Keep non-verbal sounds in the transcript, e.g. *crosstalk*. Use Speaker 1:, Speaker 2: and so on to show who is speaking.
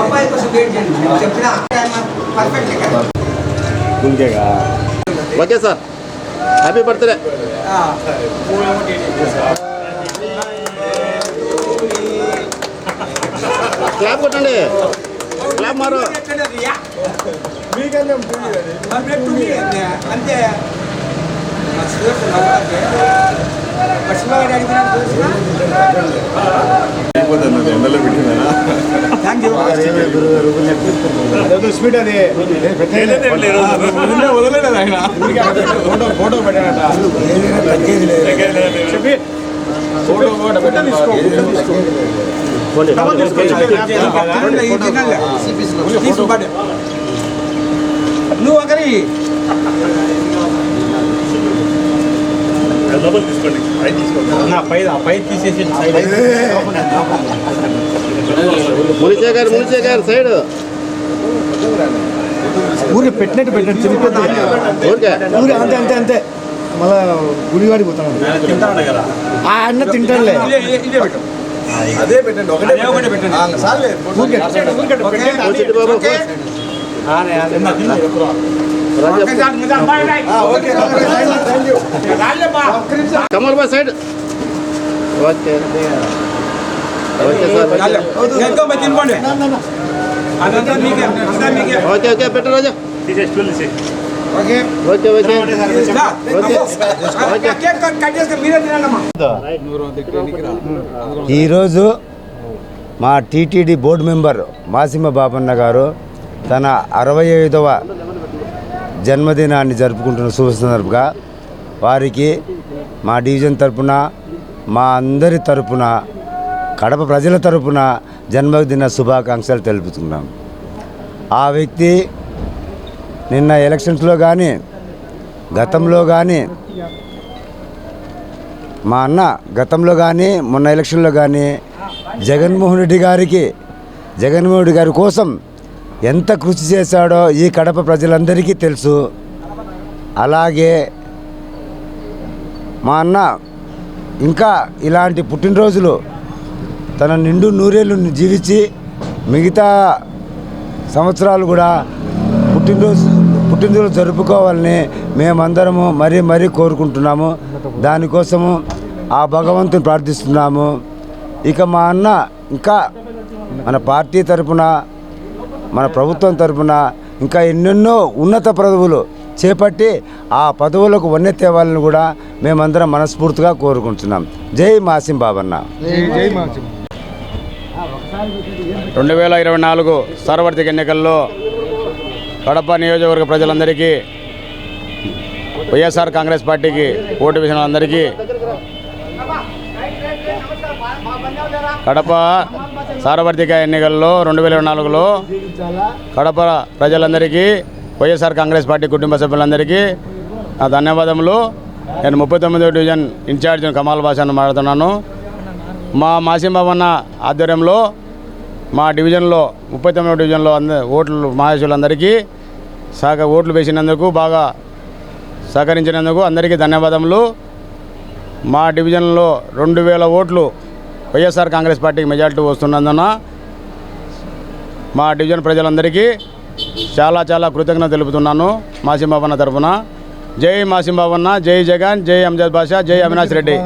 Speaker 1: అబ్బాయి కోసం వెయిట్ చేయండి. నేను చెప్పిన పర్ఫెక్ట్ ఇక్కడ
Speaker 2: గుంజేగా okay sir. Happy birthday. Clap కొట్టండి. క్లాప్ మారు.
Speaker 1: అంతే. థ్యాంక్ యూ
Speaker 3: స్పీడ్ అది. వదలలేదు ఆయన. *laughs* Photo photo పెట్టాడట. చెప్పి ఫోటో కూడా పెట్టండి
Speaker 1: నువ్వు ఒకరి.
Speaker 3: పై పై తీసేసి
Speaker 2: మునిశేఖర్ మునిశేఖర్ సైడ్
Speaker 4: ఊరికి పెట్టినట్టు పెట్టినట్టు తిరిగిపోతుంది
Speaker 2: ఓకే
Speaker 4: ఊరి అంతే అంతే అంతే మళ్ళా గుడివాడికి పోతాను ఆ అన్న తింటాడులే
Speaker 1: ఇదే పెట్టు
Speaker 3: అదే పెట్టండి ఒకటే
Speaker 1: అదే ఒకటే పెట్టండి.
Speaker 3: ఆ, సార్లే
Speaker 4: ఊరికే
Speaker 2: వచ్చింది బాబు
Speaker 1: ఓకే
Speaker 3: ఆ, ఓకే థ్యాంక్ యూ
Speaker 2: కమల్ బా సైడ్ ఓకే ఓకే సార్
Speaker 1: ఎంతో మంది తినుకోండి అదంతా మీకే అంతా మీకే.
Speaker 2: ఓకే ఓకే పెట్టు రాజా.
Speaker 4: ఓకే.
Speaker 2: Okay okay.
Speaker 1: రా.
Speaker 2: ఓకే.
Speaker 1: కేక్ కట్ కట్ చేసుకొని మీరే తినండమ్మా
Speaker 5: ఈరోజు మా TTD board member Masima Bapanna గారు తన అరవై ఐదవ జన్మదినాన్ని జరుపుకుంటున్న శుభ సందర్భంగా వారికి మా డివిజన్ తరపున మా అందరి తరపున కడప ప్రజల తరపున జన్మదిన శుభాకాంక్షలు తెలుపుతున్నాం. ఆ వ్యక్తి నిన్న ఎలక్షన్స్లో కానీ గతంలో కానీ మా అన్న గతంలో కానీ మొన్న ఎలక్షన్లో కానీ జగన్మోహన్ రెడ్డి గారికి జగన్మోహన్ రెడ్డి గారి కోసం ఎంత కృషి చేశాడో ఈ కడప ప్రజలందరికీ తెలుసు. అలాగే మా అన్న ఇంకా ఇలాంటి పుట్టినరోజులు తన నిండు నూరేళ్ళు జీవించి మిగతా సంవత్సరాలు కూడా పుట్టినరోజు పుట్టినరోజు జరుపుకోవాలని మేమందరము మరీ మరీ కోరుకుంటున్నాము. దానికోసము ఆ భగవంతుని ప్రార్థిస్తున్నాము. ఇక మా అన్న ఇంకా మన పార్టీ తరపున మన ప్రభుత్వం తరపున ఇంకా ఎన్నెన్నో ఉన్నత పదవులు చేపట్టి ఆ పదవులకు వన్నె తేవాలని కూడా మేమందరం మనస్ఫూర్తిగా కోరుకుంటున్నాం. జై మాసిం బాబన్న
Speaker 4: జై
Speaker 6: రెండు వేల ఇరవై నాలుగు సార్వత్రిక ఎన్నికల్లో కడప నియోజకవర్గ ప్రజలందరికీ వైఎస్ఆర్ కాంగ్రెస్ పార్టీకి ఓటు వేసిన వాళ్ళందరికీ కడప సార్వత్రిక ఎన్నికల్లో రెండు వేల ఇరవై నాలుగులో కడప ప్రజలందరికీ వైఎస్ఆర్ కాంగ్రెస్ పార్టీ కుటుంబ సభ్యులందరికీ నా ధన్యవాదములు. నేను ముప్పై తొమ్మిదో డివిజన్ ఇన్ఛార్జ్ కమాల్ బాషాను మాట్లాడుతున్నాను. మా మాసింబాబన్న ఆధ్వర్యంలో మా డివిజన్లో ముప్పై తొమ్మిదో డివిజన్లో అంద ఓట్లు మహేషులందరికీ సహక ఓట్లు వేసినందుకు బాగా సహకరించినందుకు అందరికీ ధన్యవాదములు. మా డివిజన్లో రెండు వేల ఓట్లు వైఎస్ఆర్ కాంగ్రెస్ పార్టీకి మెజార్టీ వస్తున్నందున మా డివిజన్ ప్రజలందరికీ చాలా చాలా కృతజ్ఞత తెలుపుతున్నాను మాసింబాబన్న తరఫున. జై మాసింబాబన్న జై జగన్ జై అంజద్ బాషా జై అవినాష్ రెడ్డి.